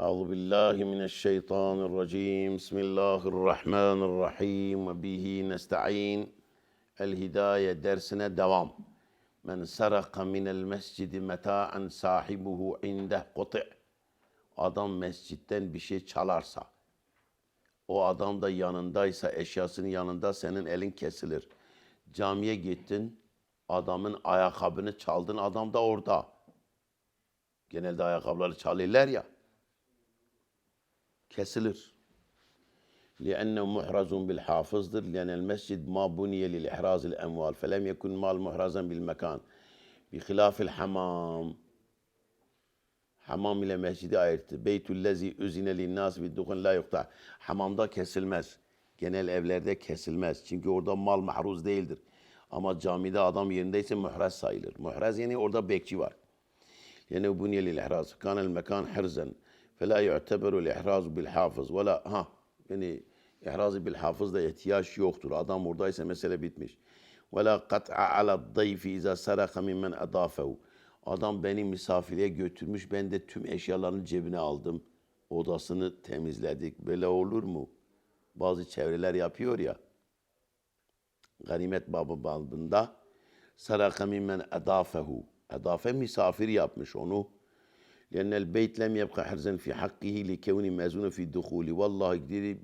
أعوذ بالله من الشيطان الرجيم بسم الله الرحمن الرحيم وبه نستعين الهداية dersine devam. Men saraka minel mescidi meta'en sahibuhu inde kuti. Adam mescitten bir şey çalarsa, o adam da yanındaysa, eşyasının yanında senin elin kesilir. Camiye gittin, adamın ayakkabını çaldın, adam da orada. Genelde ayakkabıları çalırlar ya. Kesilir. لأنه محرز بالحافظdır. لأن المسجد ما بني للإحراز الأموال فلم يكن مال محرزا بالمكان بخلاف الحمام Hamam ile mescidi ayırttı. Beytüllezi üzine linnas biddukun la yukta. Hamamda kesilmez. Genel evlerde kesilmez. Çünkü orada mal mahruz değildir. Ama camide adam yerindeyse muhraz sayılır. Muhraz yani orada bekçi var. Yani bunye lil ihraz. Kanel mekan hirzen. Yu'teberu ihrazu bil hafız. Vela ha yani ihrazı bil hafız da ihtiyaç yoktur. Adam oradaysa mesele bitmiş. Vela kat'a ala dayfi iza saraka mimmen adafehu. Adam beni misafirliğe götürmüş. Ben de tüm eşyalarını cebine aldım. Odasını temizledik. Böyle olur mu? Bazı çevreler yapıyor ya. Ganimet babı babında saraka mimmen edafehu. Edafe misafir yapmış onu. لأن البيت لم يبقى حرزا في حقه لكون مأزون في الدخول والله gideri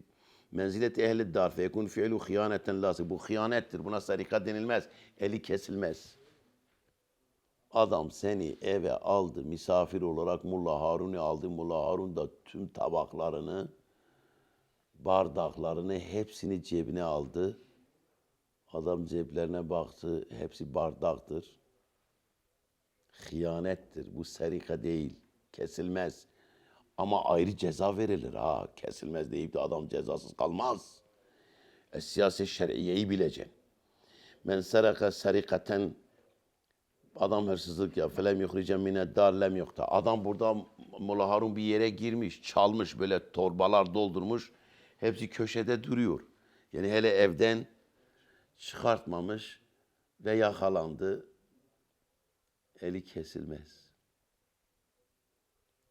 menzilet ehli dar feyekun fi'lu hıyaneten lası. Bu hıyanettir. Buna sarika denilmez. Eli kesilmez. Adam seni eve aldı misafir olarak Mulla Harun'u aldı. Mulla Harun da tüm tabaklarını, bardaklarını hepsini cebine aldı. Adam ceplerine baktı. Hepsi bardaktır. Hıyanettir. Bu serika değil. Kesilmez. Ama ayrı ceza verilir. Ha kesilmez deyip de adam cezasız kalmaz. E, siyaset şer'iyeyi bileceksin. Men seraka serikaten adam hırsızlık ya felem yuhrice mine dar lem yokta. Adam burada Molla Harun bir yere girmiş, çalmış böyle torbalar doldurmuş. Hepsi köşede duruyor. Yani hele evden çıkartmamış ve yakalandı. Eli kesilmez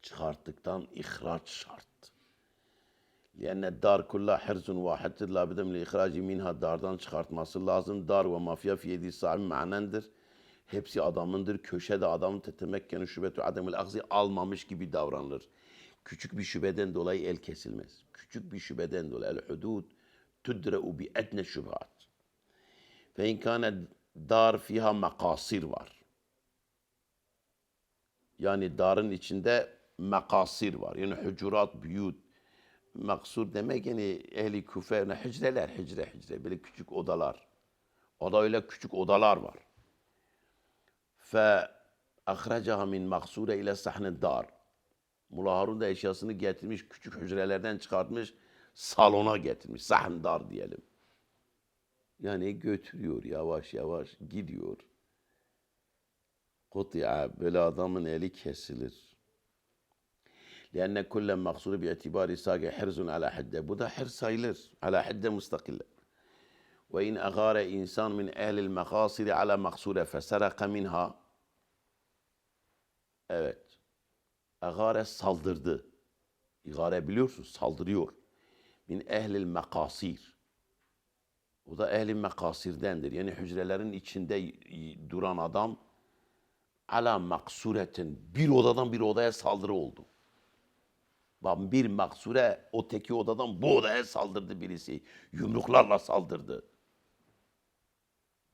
çıkarttıktan ihraç şart. Yani dar kulla hirzun vahiddir. La bedem li ihraci minha dardan çıkartması lazım. Dar ve mafya fi yedi sahibi manendir. Hepsi adamındır. Köşede adam tetemekken şübetü ademil akzi almamış gibi davranılır. Küçük bir şübeden dolayı el kesilmez. Küçük bir şübeden dolayı el hudud tüdre'u bi etne şübhat. Fe inkâne dar fiha makasir var. Yani darın içinde makasir var. Yani hucurat, büyüt. Maksur demek yani ehli küfe, yani hicreler, hicre, hicre. Böyle küçük odalar. Oda öyle küçük odalar var. Fe ahracaha min maksure ile sahne dar. Mulla Harun da eşyasını getirmiş, küçük hücrelerden çıkartmış, salona getirmiş. Sahn dar diyelim. Yani götürüyor yavaş yavaş gidiyor. Kutya böyle adamın eli kesilir. لأن كل مقصود باعتبار ساق حرز على حده bu da hır sayılır على حده مستقلة وإن أغار إنسان من أهل المقاصد على مقصورة فسرق منها evet Agare saldırdı İgare biliyorsun saldırıyor min ehlil mekasir o da ehli mekasirdendir yani hücrelerin içinde duran adam ala maksuretin bir odadan bir odaya saldırı oldu Bak bir maksure o teki odadan bu odaya saldırdı birisi. Yumruklarla saldırdı.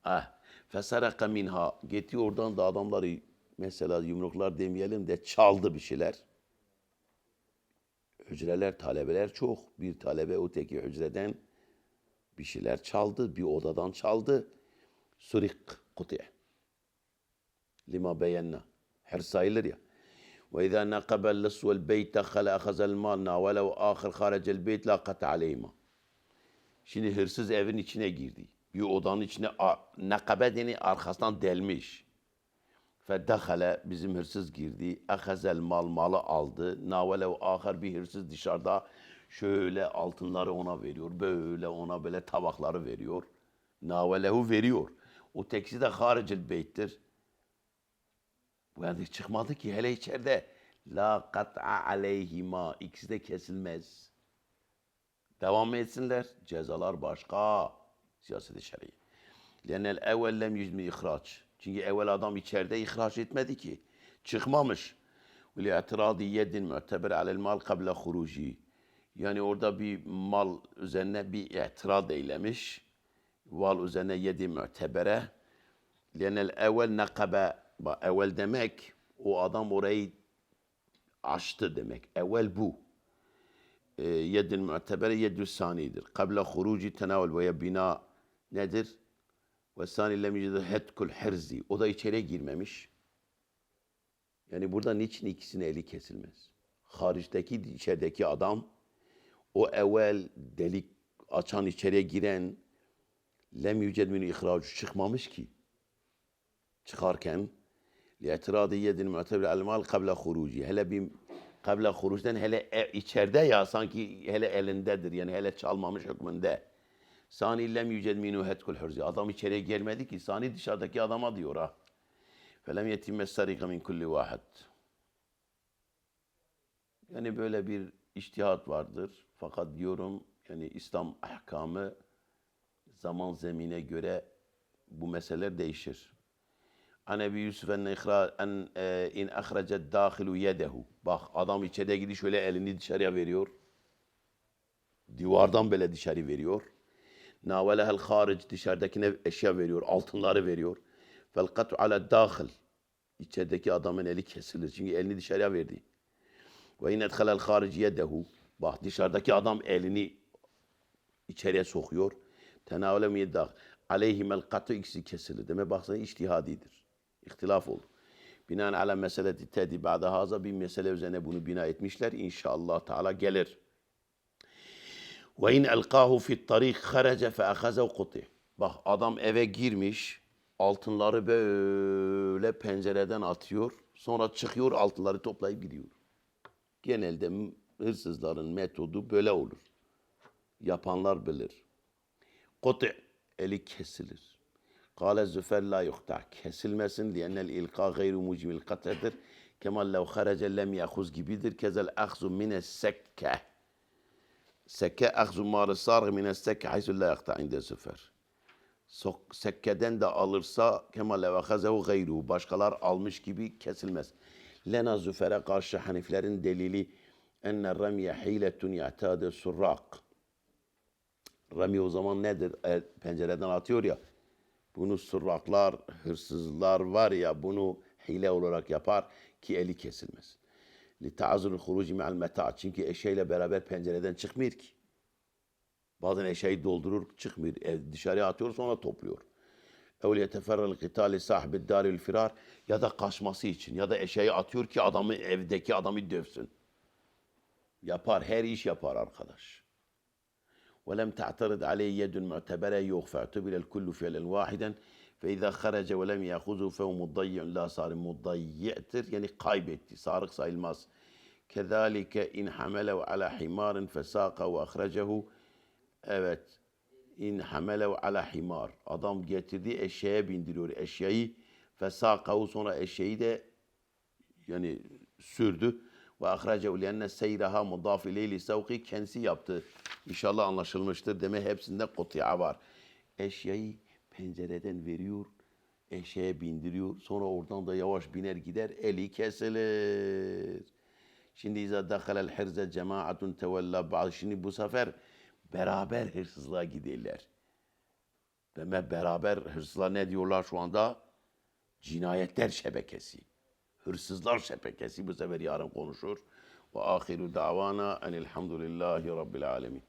Ah, fesaraka minha. Gitti oradan da adamları mesela yumruklar demeyelim de çaldı bir şeyler. Hücreler, talebeler çok. Bir talebe o teki hücreden bir şeyler çaldı. Bir odadan çaldı. Surik kuti. Lima beyenna. Her sayılır ya. وإذا نقب اللص والبيت دخل أخذ المال ناوله آخر خارج البيت لا قطع عليهما. Şimdi hırsız evin içine girdi. Bir odanın içine nakabe deni arkasından delmiş. Feddehale bizim hırsız girdi. Ehazel mal malı aldı. Navelev ahar bir hırsız dışarıda şöyle altınları ona veriyor. Böyle ona böyle tabakları veriyor. Navelehu veriyor. O teksi de haricil beyttir. Bu yani çıkmadı ki hele içeride La kat'a aleyhima. İkisi de kesilmez. Devam etsinler. Cezalar başka. Siyaset-i şer'i. Lenel evvel lem yüzmi ihraç. Çünkü evvel adam içeride ihraç etmedi ki. Çıkmamış. Ve li'tiradi yedin mu'teber alel mal kable huruci. Yani orada bir mal üzerine bir itiraz eylemiş. Val üzerine yedi mu'tebere. Lenel evvel nakabe. Bak, Evvel demek o adam orayı açtı demek. Evvel bu. E, yedil mu'tebere yedü sanidir. Kable huruci tenavül veya bina nedir? Ve sani lem yecid hetkul herzi. O da içeri girmemiş. Yani burada niçin ikisinin eli kesilmez? Hariçteki içerideki adam o evvel delik açan içeriye giren lem yüced minü ihracu çıkmamış ki. Çıkarken li'tiradi yedin mu'tebir mal kabla huruci. Hele bir kabla hurucden hele içeride ya sanki hele elindedir. Yani hele çalmamış hükmünde. Sani lem yüced minü hetkul hurzi. Adam içeriye gelmedi ki. Sani dışarıdaki adama diyor ha. Felem yetimme sarika min kulli vahid. Yani böyle bir iştihat vardır. Fakat diyorum yani İslam ahkamı zaman zemine göre bu meseleler değişir. An Ebi Yusuf en ihra en e, in ahracet dahilu yedehu. Bak adam içeriye gidiyor şöyle elini dışarıya veriyor. Divardan böyle dışarı veriyor. Navelehel haric dışarıdakine eşya veriyor. Altınları veriyor. Fel katu ala dahil. İçerideki adamın eli kesilir. Çünkü elini dışarıya verdi. Ve in edhalel haric yedehu. Bak dışarıdaki adam elini içeriye sokuyor. Tenavele mi yedah. Aleyhimel katu ikisi kesilir. Demek baksana içtihadidir. İhtilaf oldu. Binaen ala meseleti tedi ba'da haza bir mesele üzerine bunu bina etmişler. İnşallah Teala gelir. Ve in elqahu fi tarik kharaca fe ahazehu kuti. Bak adam eve girmiş, altınları böyle pencereden atıyor. Sonra çıkıyor altınları toplayıp gidiyor. Genelde hırsızların metodu böyle olur. Yapanlar bilir. Kuti eli kesilir. Kale züfer la yuhta. Kesilmesin liyennel ilka gayru mucimil kat'edir. Kemal lev harece lem yahuz gibidir. Kezel ahzu mine sekke. Sekke ahzu marı sargı mine sekke haysu la yakta inde züfer. Sok, sekkeden de alırsa kemal lev ahazehu gayru. Başkalar almış gibi kesilmez. Lena züfere karşı Haniflerin delili enne remiye hiletun ya'tade surrak. Rami o zaman nedir? E, pencereden atıyor ya. Bunu sırraklar, hırsızlar var ya bunu hile olarak yapar ki eli. Li ta'zurul huruci me'al meta. Çünkü eşeğiyle beraber pencereden çıkmıyor ki. Bazen eşeği doldurur çıkmıyor. Ev dışarıya atıyor sonra topluyor. Ev yeteferrel qitali sahibi daril firar ya da kaçması için ya da eşeği atıyor ki adamı evdeki adamı dövsün. Yapar her iş yapar arkadaş. ولم تعترض عليه يد معتبرة يوغ فاعتبر الكل فعلا واحدا فإذا خرج ولم يأخذه فهو مضيع لا صار مضيعتر يعني kaybetti sarık sayılmaz كذلك إن حمله على حمار فساقه وأخرجه evet in hamelev ala himar adam getirdiği eşeğe bindiriyor eşeği fesakahu sonra eşeği de yani sürdü ve ahracehu lienne seyraha mudaf ileyli sevki kendisi yaptı. İnşallah anlaşılmıştır. Deme hepsinde kutiya var. Eşyayı pencereden veriyor, eşeğe bindiriyor. Sonra oradan da yavaş biner gider, eli kesilir. Şimdi izâ dakhalel hirze cemaatun tevella ba'd. Şimdi bu sefer beraber hırsızlığa giderler. Demek beraber hırsızlar ne diyorlar şu anda? Cinayetler şebekesi. Hırsızlar şebekesi bu sefer yarın konuşur. Ve ahiru davana enilhamdülillahi rabbil alemin.